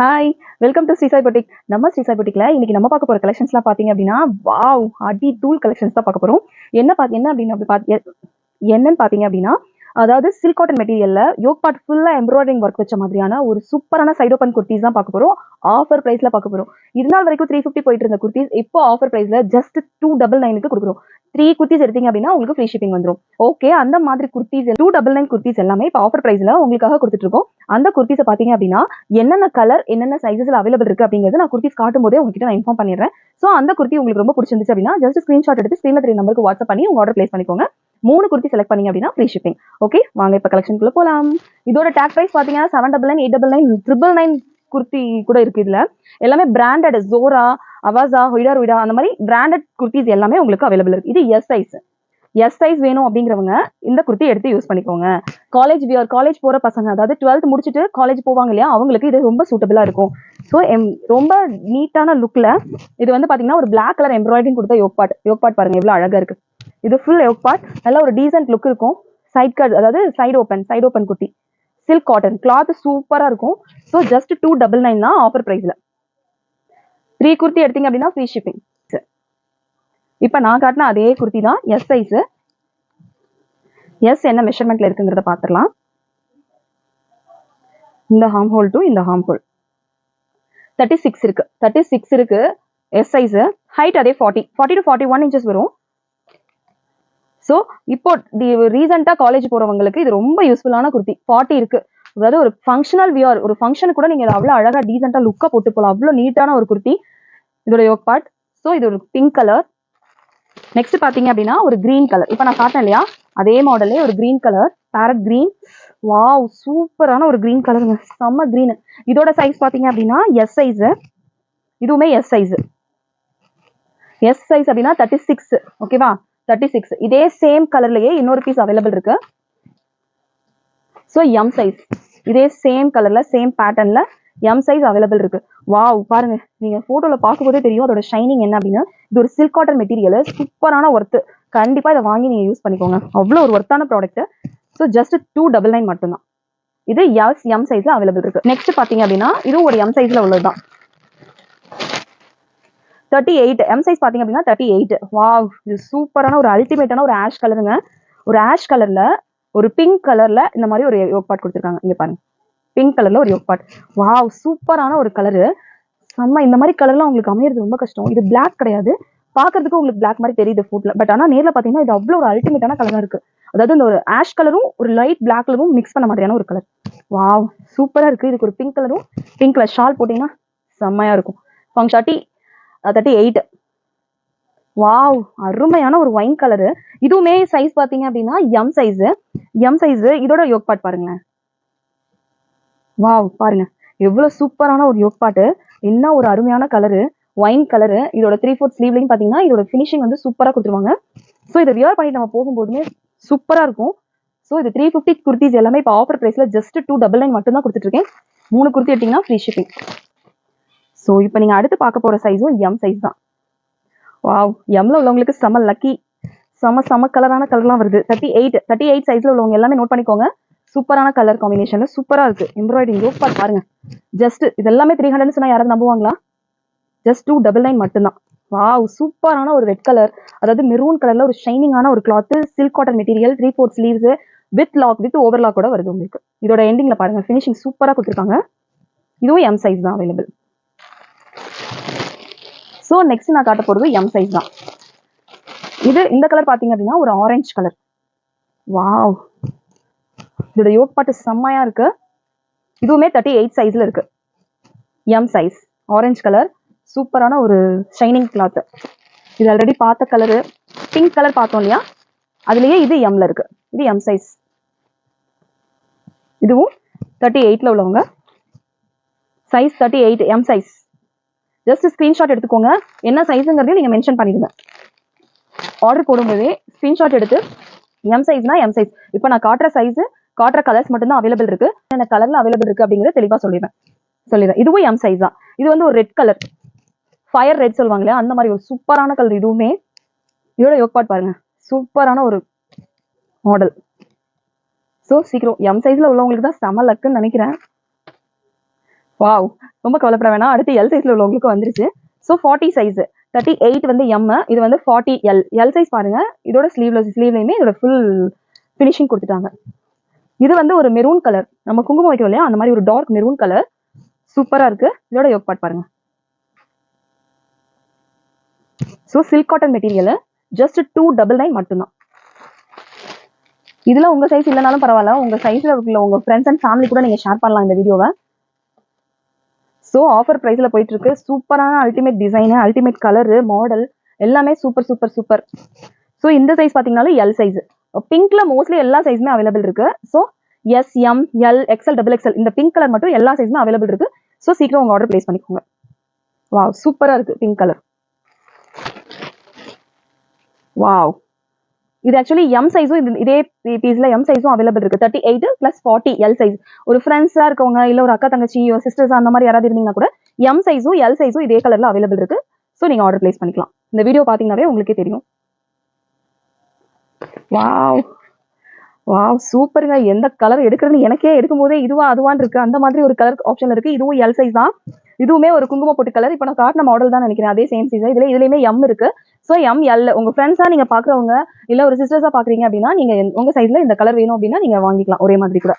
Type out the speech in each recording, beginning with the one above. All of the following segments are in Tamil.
Hi welcome to Sri Sai boutique நம்ம ஸ்ரீசாய் பொட்டிக்கில் இன்னைக்கு நம்ம பார்க்க போற கலெக்ஷன்ஸ்லாம் பாத்தீங்க அப்படின்னா வாவ் அடி டூல் கலெக்ஷன்ஸ் தான் பார்க்க போறோம். என்ன பார்த்து என்ன அப்படின்னு அப்படி என்னன்னு பார்த்தீங்க அப்படின்னா அதாவது சில்க் காட்டன் மெட்டீரியலில் யோக் பார்ட் ஃபுல்லா எம்ப்ராய்டரிங் ஒர்க் வச்ச மாதிரியான ஒரு சூப்பரான சைட் ஓப்பன் குர்த்திஸ் தான் பார்க்க போறோம். ஆஃபர் பிரைஸ்ல பார்க்க போறோம். இது நாள் வரைக்கும் த்ரீ ஃபிஃப்டி போயிட்டு இருந்த குர்த்திஸ் இப்போ ஆஃபர் ப்ரைஸில் ஜஸ்ட் டூ டபுள் நைனுக்கு கொடுக்குறோம். த்ரீ குர்த்திஸ் எடுத்தீங்க அப்படின்னா உங்களுக்கு ஃப்ரீ ஷிப்பிங் வந்துடும் ஓகே அந்த மாதிரி kurtis two double nine kurtis எல்லாமே இப்போ ஆஃபர் ப்ரைஸில் உங்களுக்காக கொடுத்துட்டு இருக்கோம் அந்த குர்த்திஸை பார்த்தீங்க அப்படின்னா என்னென்ன கலர் என்னென்ன சைஸஸில் அவைலபிள் இருக்குது அப்படிங்கிறது நான் குர்த்திஸ் காட்டும் போதே உங்ககிட்ட நான் இன்ஃபார்ம் பண்ணிடுறேன். ஸோ அந்த குர்த்தி உங்களுக்கு ரொம்ப பிடிச்சிருந்துச்சு அப்படின்னா ஜஸ்ட் ஸ்க்ரீன்ஷாட் எடுத்து ஸ்க்ரீனில் த்ரீ நம்பருக்கு வாட்ஸ்அப் பண்ணி உங்கள் ஆர்டர் பிளேஸ் பண்ணிக்கோங்க. மூணு குர்த்தி செலக்ட் பண்ணீங்க அப்படின்னா ஃப்ரீ ஷிப்பிங் ஓகே வாங்க இப்போ கலெக்ஷனுக்குள்ள போகலாம் இதோட டேக் ப்ரைஸ் பார்த்தீங்கன்னா seven double nine eight double nine triple nine kurti கூட இருக்குது இதில். எல்லாமே பிராண்டட் ஜோரா அவாசா ஹொய்டா ருய்டா அந்த மாதிரி பிராண்டட் குர்த்திஸ் எல்லாமே உங்களுக்கு அவைலபிள் இருக்கு. இது எஸ் சைஸ் எஸ் சைஸ் வேணும் அப்படிங்கிறவங்க இந்த குர்த்தி எடுத்து யூஸ் பண்ணிக்கோங்க. காலேஜ் வியர் காலேஜ் போற பசங்க அதாவது டுவெல்த் முடிச்சுட்டு காலேஜ் போவாங்க இல்லையா அவங்களுக்கு இது ரொம்ப சூட்டபிளா இருக்கும். ஸோ எம் ரொம்ப நீட்டான லுக்ல இது வந்து பாத்தீங்கன்னா ஒரு பிளாக் கலர் எம்ப்ராய்டிங் கொடுத்த யோக்பாட் யோக்பாட் யோக் பாட் பாருங்க எவ்வளோ அழகா இருக்கு. இது ஃபுல் யோக்பாட் நல்லா ஒரு டீசென்ட் லுக் இருக்கும். சைட் கட் அதாவது side open side open kurti silk cotton cloth சூப்பரா இருக்கும். So just two double nine தான் ஆஃபர் பிரைஸ்ல த்ரீ குர்த்தி எடுத்தீங்க அப்படின்னா ஃப்ரீ ஷிப்பிங் இப்போ நான் காட்டின அதே குர்த்தி தான் எஸ் சைஸு எஸ் என்ன மெஷர்மெண்ட்ல இருக்குங்கிறத பார்த்துடலாம் இந்த ஹார்ம் ஹோல் டு இந்த ஹார்ம் ஹோல் தேர்ட்டி சிக்ஸ் இருக்கு. தேர்ட்டி சிக்ஸ் இருக்கு எஸ் சைஸ் ஹைட் அதே forty forty two forty one inches வரும். ஸோ இப்போ ரீசெண்டாக காலேஜ் போகிறவங்களுக்கு இது ரொம்ப யூஸ்ஃபுல்லான குர்த்தி. ஃபார்ட்டி இருக்கு. அதாவது ஒரு ஃபங்க்ஷனல் வியர் ஒரு ஃபங்க்ஷன் கூட நீங்கள் அவ்வளோ அழகாக டீசெண்டாக லுக்காக போட்டு போகலாம் அவ்வளோ நீட்டான ஒரு குர்த்தி. இதோட யோக் பார்ட் ஸோ இது ஒரு பிங்க் கலர் நெக்ஸ்ட் பார்த்தீங்க அப்படின்னா ஒரு க்ரீன் கலர் இப்போ நான் காட்டினேன் இல்லையா? அதே மாடலே ஒரு green colour parrot green wow சூப்பரான ஒரு க்ரீன் கலருங்க செம்ம க்ரீனு இதோட சைஸ் பார்த்தீங்க அப்படின்னா எஸ் சைஸு இதுவுமே எஸ் சைஸு எஸ் சைஸ் அப்படின்னா தேர்ட்டி சிக்ஸ் ஓகேவா தேர்ட்டி சிக்ஸ் இதே சேம் கலர்லயே இன்னொரு பீஸ் அவைலபிள் இருக்கு. ஸோ எம் சைஸ் இதே சேம் கலரில் சேம் பேட்டர்னில் எம் சைஸ் அவைலபிள் இருக்கு. வாவ் பாருங்க. நீங்கள் ஃபோட்டோவில் பார்க்கும்போதே தெரியும் அதோட ஷைனிங் என்ன அப்படின்னா இது ஒரு சில்க் காட்டன் மெட்டீரியல் சூப்பரான ஒர்த்து கண்டிப்பாக இதை வாங்கி நீங்கள் யூஸ் பண்ணிக்கோங்க. அவ்வளோ ஒரு ஒர்த்தான product so just two double nine மட்டும்தான். இது எஸ் எம் சைஸில் அவைலபிள் இருக்கு. நெக்ஸ்ட் பார்த்தீங்க அப்படின்னா இதுவும் ஒரு எம் சைஸில் உள்ளது தான் தேர்ட்டி எயிட் எம் சைஸ் பார்த்தீங்க அப்படின்னா தேர்ட்டி எயிட் வாவ் இது சூப்பரான ஒரு அல்டிமேட்டான ஒரு ஆஷ் கலருங்க ஒரு ஆஷ் கலரில் ஒரு பிங்க் கலர்ல இந்த மாதிரி ஒரு யோக் பாட் கொடுத்துருக்காங்க. இங்க பாருங்க. பிங்க் கலர்ல ஒரு யோக் பாட் வாவ் சூப்பரான ஒரு கலரு செம்ம இந்த மாதிரி கலர்லாம் உங்களுக்கு அமையிறது ரொம்ப கஷ்டம். இது பிளாக் கிடையாது. பாக்குறதுக்கு உங்களுக்கு பிளாக் மாதிரி தெரியுது ஃபுட்ல பட் ஆனா நேர்ல பாத்தீங்கன்னா இது அவ்வளோ ஒரு அல்டிமேட்டான கலரா இருக்கு. அதாவது இந்த ஒரு ஆஷ் கலரும் ஒரு லைட் பிளாக் கலரும் மிக்ஸ் பண்ண மாதிரியான ஒரு கலர் வாவ் சூப்பரா இருக்கு. இதுக்கு ஒரு பிங்க் கலரும் பிங்க் கலர் ஷால் போட்டீங்கன்னா செம்மையா இருக்கும். ஃபங்க்ஷாட்டி தேர்ட்டி எயிட் வாவ் அருமையான ஒரு ஒயின் கலரு இதுவுமே சைஸ் பார்த்தீங்க அப்படின்னா எம் சைஸு எம் சைஸ் இதோட யோக் பாட் பாருங்களேன். வாவ் பாருங்க. எவ்வளவு சூப்பரான ஒரு யோக் பாட்டு என்ன ஒரு அருமையான கலரு ஒயின் கலரு இதோட த்ரீ ஃபோர்த் ஸ்லீவ்லையும் பாத்தீங்கன்னா இதோட ஃபினிஷிங் வந்து சூப்பரா கொடுத்துருவாங்க. ஸோ இதை வியர் பண்ணிட்டு நம்ம போகும்போதுமே சூப்பரா இருக்கும். ஸோ இது த்ரீ ஃபிஃப்டி குர்த்திஸ் எல்லாமே இப்போ ஆஃபர் ப்ரைஸில் ஜஸ்ட் டூ டபுள் நைன் மட்டும் தான் கொடுத்துட்டு மூணு குர்த்தி எடுத்தீங்கன்னா ஃப்ரீ ஷிப்பிங் ஸோ இப்போ நீங்க அடுத்து பார்க்க போற சைஸும் எம் சைஸ் தான். வாவ் எம்ல உள்ளவங்களுக்கு செம லக்கி செம செம கலரான கலர்லாம் வருது. தேர்ட்டி எயிட் தேர்ட்டி எயிட் சைஸில் உள்ளவங்க எல்லாமே நோட் பண்ணிக்கோங்க. சூப்பரான கலர் காம்பினேஷன்ல சூப்பராக இருக்குது எம்ப்ராய்டிங் சூப்பர் பாருங்க. ஜஸ்ட் இது எல்லாமே த்ரீ ஹண்ட்ரட்னு சொன்னால் யாராவது நம்புவாங்களா? ஜஸ்ட் டூ டபுள் நைன் மட்டும்தான். வாவ் சூப்பரான ஒரு ரெட் கலர் அதாவது மெரூன் கலரில் ஒரு ஷைனிங்கான ஒரு cloth silk cotton material three four sleeves with lock with overlock கூட வருது உங்களுக்கு. இதோட எண்டிங்கில் பாருங்கள் ஃபினிஷிங் சூப்பராக கொடுத்துருக்காங்க. இதுவும் எம் சைஸ் தான் அவைலபிள் ஸோ நெக்ஸ்ட் நான் காட்ட போகிறது எம் சைஸ் தான். இது இந்த கலர் பார்த்தீங்க அப்படின்னா ஒரு ஆரஞ்சு கலர் வாவ் இதோட யோக் பாட்டு செம்மையா இருக்கு. இதுவுமே தேர்ட்டி எயிட் சைஸ்ல இருக்கு. எம் சைஸ் ஆரஞ்சு கலர் சூப்பரான ஒரு ஷைனிங் கிளாத்து இது ஆல்ரெடி பார்த்த கலரு பிங்க் கலர் பார்த்தோம் இல்லையா? அதுலயே இது எம்ல இருக்கு. இது எம் சைஸ் இதுவும் தேர்ட்டி எயிட்ல உள்ளவங்க. Size thirty eight M size just screenshot எடுத்துக்கோங்க. என்ன சைஸுங்கிறதையும் நீங்க மென்ஷன் பண்ணிடுங்க. ஆர்டர் போடும்போதே ஸ்க்ரீன்ஷாட் எடுத்து எம் சைஸ்னா எம் சைஸ் இப்போ நான் காட்டுற சைஸ் காட்டுற கலர்ஸ் மட்டும்தான் அவைலபிள் இருக்கு. என்ன கலர்ல அவைலபிள் இருக்கு அப்படிங்கறத தெளிவாக சொல்லிடுறேன். சொல்லிடுறேன். இதுவும் எம் சைஸ் தான். இது வந்து ஒரு ரெட் கலர் ஃபயர் ரெட் சொல்லுவாங்களே அந்த மாதிரி ஒரு சூப்பரான கலர் இதுவுமே. இதோட யோக் பாட் பாருங்க. சூப்பரான ஒரு மாடல் ஸோ சீக்கிரம். எம் சைஸ்ல உள்ளவங்களுக்கு தான் செம லக்குன்னு நினைக்கிறேன். வாவ் ரொம்ப கவலைப்பட வேணாம். அடுத்து எல் சைஸ்ல உள்ளவங்களுக்கு வந்துருச்சு. So forty size thirty eight வந்து எம் இது வந்து ஃபார்ட்டி எல் எல் சைஸ் பாருங்க. இதோட ஸ்லீவ்ல ஸ்லீவ்லையுமே இதோட ஃபுல் ஃபினிஷிங் கொடுத்துட்டாங்க. இது வந்து ஒரு மெரூன் கலர் நம்ம குங்குமம் வைக்கிறோம் இல்லையா? அந்த மாதிரி ஒரு டார்க் மெரூன் கலர் சூப்பரா இருக்கு. இதோட யோக் பாட் பாருங்க. So silk cotton material just two double nine மட்டும்தான். இதுல உங்க சைஸ் இல்லைனாலும் பரவாயில்ல. உங்க சைஸ்ல உள்ள உங்க ஃப்ரெண்ட்ஸ் அண்ட் ஃபேமிலி கூட நீங்க ஷேர் பண்ணலாம் இந்த வீடியோவை ஸோ ஆஃபர் ப்ரைஸில் போயிட்டுருக்கு. சூப்பரான ultimate design ultimate colour model எல்லாமே சூப்பர் சூப்பர் சூப்பர் ஸோ இந்த சைஸ் பார்த்தீங்கன்னாலும் எல் சைஸ் பிங்க்ல மோஸ்ட்லி எல்லா சைஸுமே அவைலபிள் இருக்கு. So S M L XL double XL இந்த பிங்க் கலர் மட்டும் எல்லா சைஸுமே அவைலபிள் இருக்கு. ஸோ சீக்கிரம் உங்க ஆர்டர் பிளேஸ் பண்ணிக்கோங்க. வாவ் சூப்பராக இருக்கு பிங்க் கலர் வாவ் இது ஆக்சுவலி எம் சைஸும் இது இதே பீஸ்ல எம் சைஸும் அவைலபிள் இருக்கு. Thirty eight plus forty L size ஒரு ஃப்ரெண்ட்ஸா இருக்கவங்க இல்ல ஒரு அக்கா தங்கச்சி சிஸ்டர்ஸ் அந்த மாதிரி யாராவது இருந்தீங்கன்னா கூட எம் சைஸும் எல் சைஸும் இதே கலர்ல அவைலபிள் இருக்கு. ஸோ நீங்க ஆர்டர் பிளேஸ் பண்ணிக்கலாம். இந்த வீடியோ பாத்தீங்கன்னாவே உங்களுக்கே தெரியும். வாவ் வாவ் சூப்பருங்க எந்த கலர் எடுக்கிறதுன்னு எனக்கே எடுக்கும் போதே இதுவா அதுவான் இருக்கு. அந்த மாதிரி ஒரு கலர் ஆப்ஷன் இருக்கு. இதுவும் எல் சைஸ் தான். இதுவுமே ஒரு குங்கும பொட்டு கலர் இப்போ நான் காட்டின மாடல் தான் நினைக்கிறேன். அதே சேம் சைஸ் இதுல இதுலயுமே எம் இருக்கு. ஸோ எம் உங்கள் ஃப்ரெண்ட்ஸாக நீங்கள் பார்க்குறவங்க இல்லை ஒரு சிஸ்டர்ஸாக பார்க்குறீங்க அப்படின்னா நீங்கள் உங்கள் சைடில் இந்த கலர் வேணும் அப்படின்னா நீங்கள் வாங்கிக்கலாம் ஒரே மாதிரி கூட.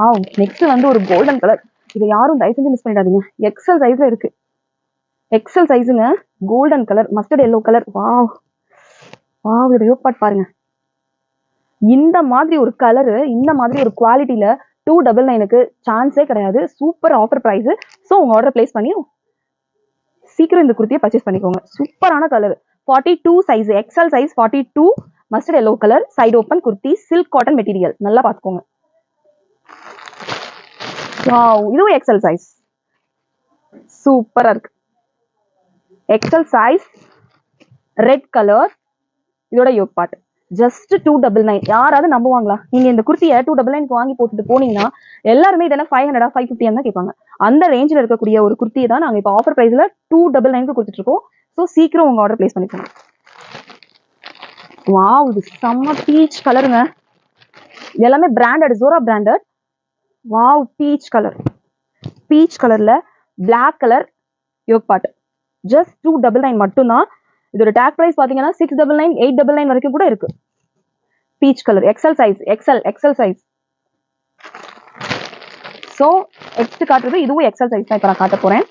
ஆ நெக்ஸ்ட் வந்து ஒரு கோல்டன் கலர் இதை யாரும் தயவு செஞ்சு மிஸ் பண்ணிடாதீங்க எக்ஸல் சைஸில் இருக்குது XL சைஸுங்க golden colour mustard yellow colour wow wow இதோட யோப்பாட் பாருங்க. இந்த மாதிரி ஒரு கலரு இந்த மாதிரி ஒரு குவாலிட்டியில் டூ டபுள் நைனுக்கு சான்ஸே கிடையாது. சூப்பர் ஆஃபர் ப்ரைஸு ஸோ உங்கள் ஆர்டர் பிளேஸ் பண்ணி சீக்கிரம் இந்த குர்த்தியை பர்ச்சேஸ் பண்ணிக்கோங்க. சூப்பரான colour forty two size XL size forty two mustard yellow colour side open kurti silk cotton material நல்லா பார்த்துக்கோங்க. வாவ் இதுவும் எக்ஸல் சைஸ் சூப்பராக இருக்கு. எக்ஸல் சைஸ் ரெட் கலர் இதோட yoke part just two double nine யாராவது நம்புவாங்களா? நீங்க இந்த குர்த்தியை டூ டபுள் நைன் வாங்கி போட்டுட்டு போனீங்கன்னா எல்லாருமே இதெல்லாம் ஃபைவ் ஹண்ட்ரடா ஃபைவ் ஃபிஃப்டி தான் கேட்பாங்க. அந்த ரேஞ்சில் இருக்கக்கூடிய ஒரு குர்த்தியை தான் நாங்கள் இப்போ ஆஃபர் ப்ரைஸில் டூ டபுள் நைனுக்கு கொடுத்துட்டு இருக்கோம். ஸோ சீக்கிரம் உங்க ஆர்டர் பிளேஸ் பண்ணிக்கோங்க. வாவ் இது செம்ம பீச் கலருங்க எல்லாமே பிராண்டட் ஜோரா branded wow peach colour peach கலர்ல black colour yoke part just two double nine மட்டும்தான். இதோட டேக் ப்ரைஸ் பார்த்தீங்கன்னா six double nine eight double nine வரைக்கும் கூட இருக்கு. Peach colour XL size XL XL size so எடுத்து காட்டுறது இதுவும் எக்ஸல் சைஸ் தான். இப்போ நான் காட்ட போகிறேன்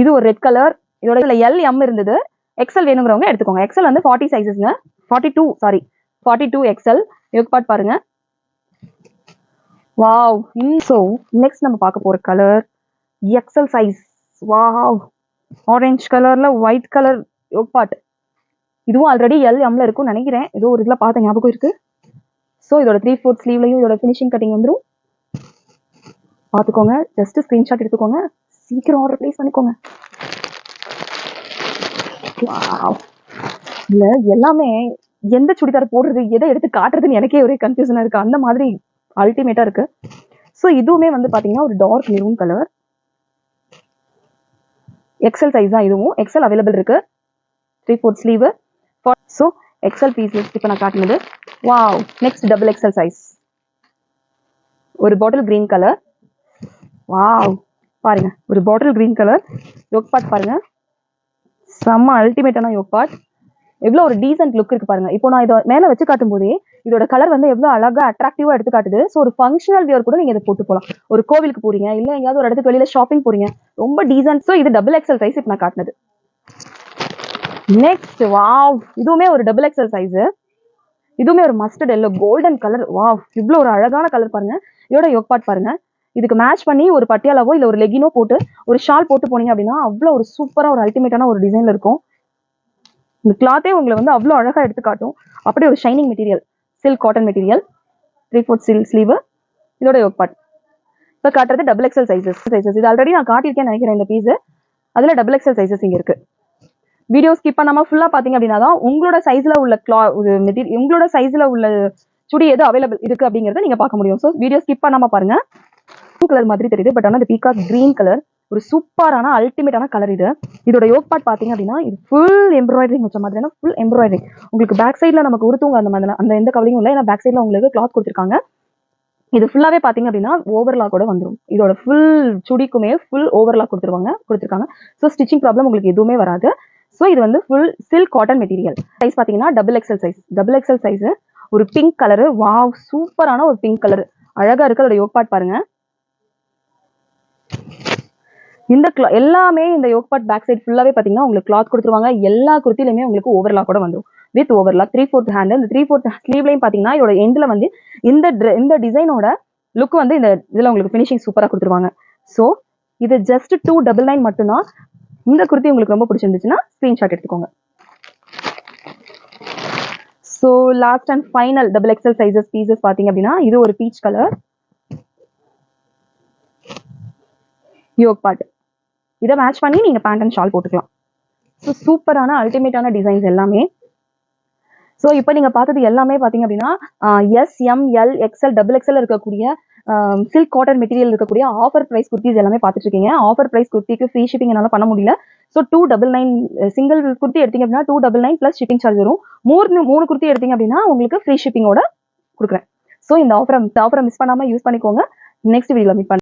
இது ஒரு ரெட் கலர் இதோட இதில் எல் எம் இருந்தது. எக்ஸல் வேணுங்கிறவங்க எடுத்துக்கோங்க. எக்ஸல் வந்து forty சைஸஸ்ங்க forty two sorry forty two XL இதுக்கு பாட் பாருங்க. வாவ் ஸோ நெக்ஸ்ட் நம்ம பார்க்க போகிற colour XL size wow orange கலரில் ஒயிட் கலர் யோக் பாட் இதுவும் ஆல்ரெடி எல் எம்ல இருக்கும்னு நினைக்கிறேன். ஏதோ ஒரு இதில் பார்த்த ஞாபகம் இருக்கு. ஸோ இதோட த்ரீ ஃபோர்த் ஸ்லீவ்லையும் இதோட ஃபினிஷிங் கட்டிங் வந்துடும் பார்த்துக்கோங்க. ஜஸ்ட் ஸ்க்ரீன்ஷாட் எடுத்துக்கோங்க. சீக்கிரம் ஆர்டர் ப்ளேஸ் பண்ணிக்கோங்க. இல்ல எல்லாமே எந்த சுடிதார் போடுறது எதை எடுத்து காட்டுறதுன்னு எனக்கே ஒரே கன்ஃபியூஷனா இருக்கு. அந்த மாதிரி அல்டிமேட்டா இருக்கு. ஸோ இதுவுமே வந்து பாத்தீங்கன்னா ஒரு dark maroon colour XL size தான் இதுவும். எக்ஸல் அவைலபிள் இருக்கு. Three fourth sleeve so XL piece இப்போ நான் காட்டினது. Wow next double XL size ஒரு பாட்டில் கிரீன் கலர் வாவ் பாருங்க ஒரு bottle green colour yoke part பாருங்க. செம்ம அல்டிமேட்டான யோக் பாட் எவ்வளோ ஒரு டீசென்ட் லுக் இருக்கு பாருங்க. இப்போ நான் இதை மேலே வச்சு காட்டும் போதே இதோட கலர் வந்து எவ்வளோ அழகா அட்ராக்டிவா எடுத்து காட்டுது. ஸோ ஒரு ஃபங்க்ஷனல் வியர் கூட நீங்க இதை போட்டு போகலாம் ஒரு கோவிலுக்கு போறீங்க இல்ல எங்கேயாவது ஒரு இடத்துக்கு வெளியில ஷாப்பிங் போறீங்க ரொம்ப டீசென்ட் ஸோ இது டபுள் எக்ஸல் சைஸ் இப்போ நான் காட்டினது. நெக்ஸ்ட் வாவ் இதுவுமே ஒரு டபுள் எக்ஸல் சைஸ் இதுவுமே ஒரு mustard yellow golden colour wow இவ்வளோ ஒரு அழகான கலர் பாருங்க. இதோட யோக் பாட் பாருங்க. இதுக்கு மேட்ச் பண்ணி ஒரு பட்டியாலாவோ இல்லை ஒரு லெகினோ போட்டு ஒரு ஷால் போட்டு போனீங்க அப்படின்னா அவ்வளோ ஒரு சூப்பராக ஒரு அல்டிமேட்டான ஒரு டிசைனில் இருக்கும். இந்த கிளாத்தே உங்களை வந்து அவ்வளோ அழகா எடுத்து காட்டும். அப்படியே ஒரு shining material silk cotton material three fourth சில் ஸ்லீவு இதோட ஒர்க் பார்ட் இப்போ காட்டுறது டபுள் எக்ஸல் சைஸஸ் சைஸஸ் இது ஆல்ரெடி நான் காட்டியிருக்கேன் நினைக்கிறேன் இந்த பீஸு அதுல டபுள் எக்ஸல் சைஸஸ் இங்கே இருக்கு. வீடியோ ஸ்கிப் பண்ணாம ஃபுல்லா பாத்தீங்க அப்படின்னா தான் உங்களோட சைஸில் உள்ள கிளா மெட்டீரியல் உங்களோட சைஸில் உள்ள சுடி எது அவைலபிள் இருக்கு அப்படிங்கிறத நீங்க பார்க்க முடியும். ஸோ வீடியோ ஸ்கிப் பண்ணாம பாருங்க. ப்ளூ கலர் மாதிரி தெரியுது பட் ஆனால் இந்த பீகாக் கிரீன் கலர் ஒரு சூப்பரான அல்டிமேட்டான கலர் இது. இதோட யோக் பார்ட் பார்த்தீங்க அப்படின்னா இது ஃபுல் எம்ப்ராய்டரிங் வச்ச மாதிரியான ஃபுல் எம்ப்ராய்டரிங் உங்களுக்கு பேக் சைடில் நமக்கு உருத்துவங்க அந்த மாதிரி அந்த எந்த கவலையும் இல்லை ஏன்னா பேக் சைடில் உங்களுக்கு கிளாத் கொடுத்துருக்காங்க. இது ஃபுல்லாகவே பார்த்தீங்க அப்படின்னா ஓவர்லாக் கூட வந்துடும் இதோட ஃபுல் சுடிக்குமே ஃபுல் ஓவர்லாக் கொடுத்துருவாங்க கொடுத்துருக்காங்க. ஸோ ஸ்டிச்சிங் ப்ராப்ளம் உங்களுக்கு எதுவுமே வராது. ஸோ இது வந்து full silk cotton material size பார்த்தீங்கன்னா double XL size double XL size ஒரு பிங்க் கலரு வாவ் சூப்பரான ஒரு பிங்க் கலர் அழகாக இருக்கு அதோட யோக் பார்ட் பாருங்கள் இந்த கிளா எல்லாமே இந்த யோக் பார்ட் பேக் சைட் ஃபுல்லாவே பார்த்தீங்கன்னா உங்களுக்கு கிளாத் கொடுத்துருவாங்க. எல்லா குர்த்திலையுமே உங்களுக்கு ஓவர்லாக் கூட வந்துடும் with overlock three fourth hand இந்த த்ரீ ஃபோர்த் ஸ்லீவ்லையும் பார்த்தீங்கன்னா இதோட எண்டில் வந்து இந்த இந்த டிசைனோட லுக் வந்து இந்த இதில் உங்களுக்கு ஃபினிஷிங் சூப்பராக கொடுத்துருவாங்க. ஸோ இது ஜஸ்ட் டூ டபுள் நைன் மட்டும்தான். இந்த குர்த்தி உங்களுக்கு ரொம்ப பிடிச்சிருந்துச்சுன்னா ஸ்க்ரீன்ஷாட் எடுத்துக்கோங்க. So last and final double XL sizes pieces பார்த்தீங்க அப்படின்னா இது ஒரு பீச் கலர் யோக் பார்ட் இதை மேட்ச் பண்ணி நீங்கள் பேண்ட் அண்ட் ஷால் போட்டுக்கலாம். ஸோ சூப்பரான அல்டிமேட்டான டிசைன்ஸ் எல்லாமே. ஸோ இப்போ நீங்கள் பார்த்தது எல்லாமே பார்த்தீங்க அப்படின்னா S M L XL double XL இருக்கக்கூடிய சில்க் காட்டன் மெட்டீரியல் இருக்கக்கூடிய ஆஃபர் ப்ரைஸ் குர்த்திஸ் எல்லாமே பார்த்துட்டு இருக்கீங்க. ஆஃபர் ப்ரைஸ் குர்த்திக்கு ஃப்ரீ ஷிப்பிங் என்னால் பண்ண முடியல. So two double nine single kurti எடுத்தீங்க அப்படின்னா two double nine plus shipping charge வரும். மூணு மூணு குர்த்தி எடுத்தீங்க அப்படின்னா உங்களுக்கு ஃப்ரீ ஷிப்பிங்கோட கொடுக்குறேன். ஸோ இந்த ஆஃபரை இந்த ஆஃபரை மிஸ் பண்ணாமல் யூஸ் பண்ணிக்கோங்க. நெக்ஸ்ட் வீடியோவில் மீட் பண்ண